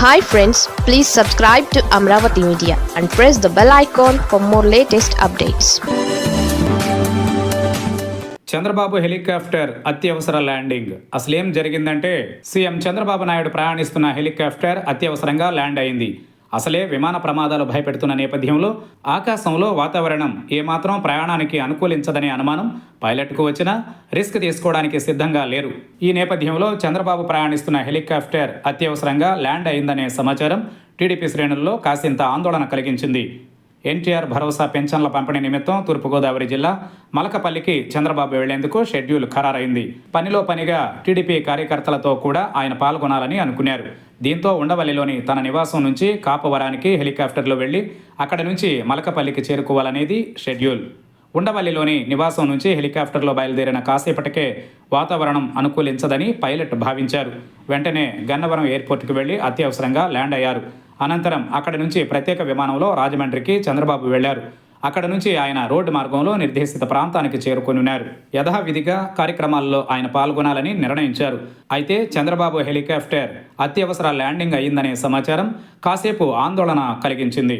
Hi friends please subscribe to Amaravati media and press the bell icon for more latest updates Chandrababu helicopter అత్యవసర landing అసలేం జరిగిందంటే CM Chandrababu Naidu ప్రయాణిస్తున్న helicopter అత్యవసరంగా land అయింది. అసలే విమాన ప్రమాదాలు భయపెడుతున్న నేపథ్యంలో ఆకాశంలో వాతావరణం ఏమాత్రం ప్రయాణానికి అనుకూలించదనే అనుమానం పైలట్కు వచ్చినా రిస్క్ తీసుకోవడానికి సిద్ధంగా లేరు. ఈ నేపథ్యంలో చంద్రబాబు ప్రయాణిస్తున్న హెలికాప్టర్ అత్యవసరంగా ల్యాండ్ అయిందనే సమాచారం టీడీపీ శ్రేణుల్లో కాసింత ఆందోళన కలిగించింది. ఎన్టీఆర్ భరోసా పెన్షన్ల పంపిణీ నిమిత్తం తూర్పుగోదావరి జిల్లా మలకపల్లికి చంద్రబాబు వెళ్ళేందుకు షెడ్యూల్ ఖరారైంది. పనిలో పనిగా టీడీపీ కార్యకర్తలతో కూడా ఆయన పాల్గొనాలని అనుకున్నారు. దీంతో ఉండవల్లిలోని తన నివాసం నుంచి కాపవరానికి హెలికాప్టర్లో వెళ్ళి అక్కడి నుంచి మలకపల్లికి చేరుకోవాలనేది షెడ్యూల్. ఉండవల్లిలోని నివాసం నుంచి హెలికాప్టర్లో బయలుదేరిన కాసేపటికే వాతావరణం అనుకూలించదని పైలట్ భావించారు. వెంటనే గన్నవరం ఎయిర్పోర్ట్కి వెళ్ళి అత్యవసరంగా ల్యాండ్ అయ్యారు. అనంతరం అక్కడి నుంచి ప్రత్యేక విమానంలో రాజమండ్రికి చంద్రబాబు వెళ్ళారు అక్కడ నుంచి ఆయన రోడ్డు మార్గంలో నిర్దేశిత ప్రాంతానికి చేరుకుని ఉన్నారు యథావిధిగా కార్యక్రమాల్లో ఆయన పాల్గొనాలని నిర్ణయించారు. అయితే చంద్రబాబు హెలికాప్టర్ అత్యవసర ల్యాండింగ్ అయిందనే సమాచారం కాసేపు ఆందోళన కలిగించింది.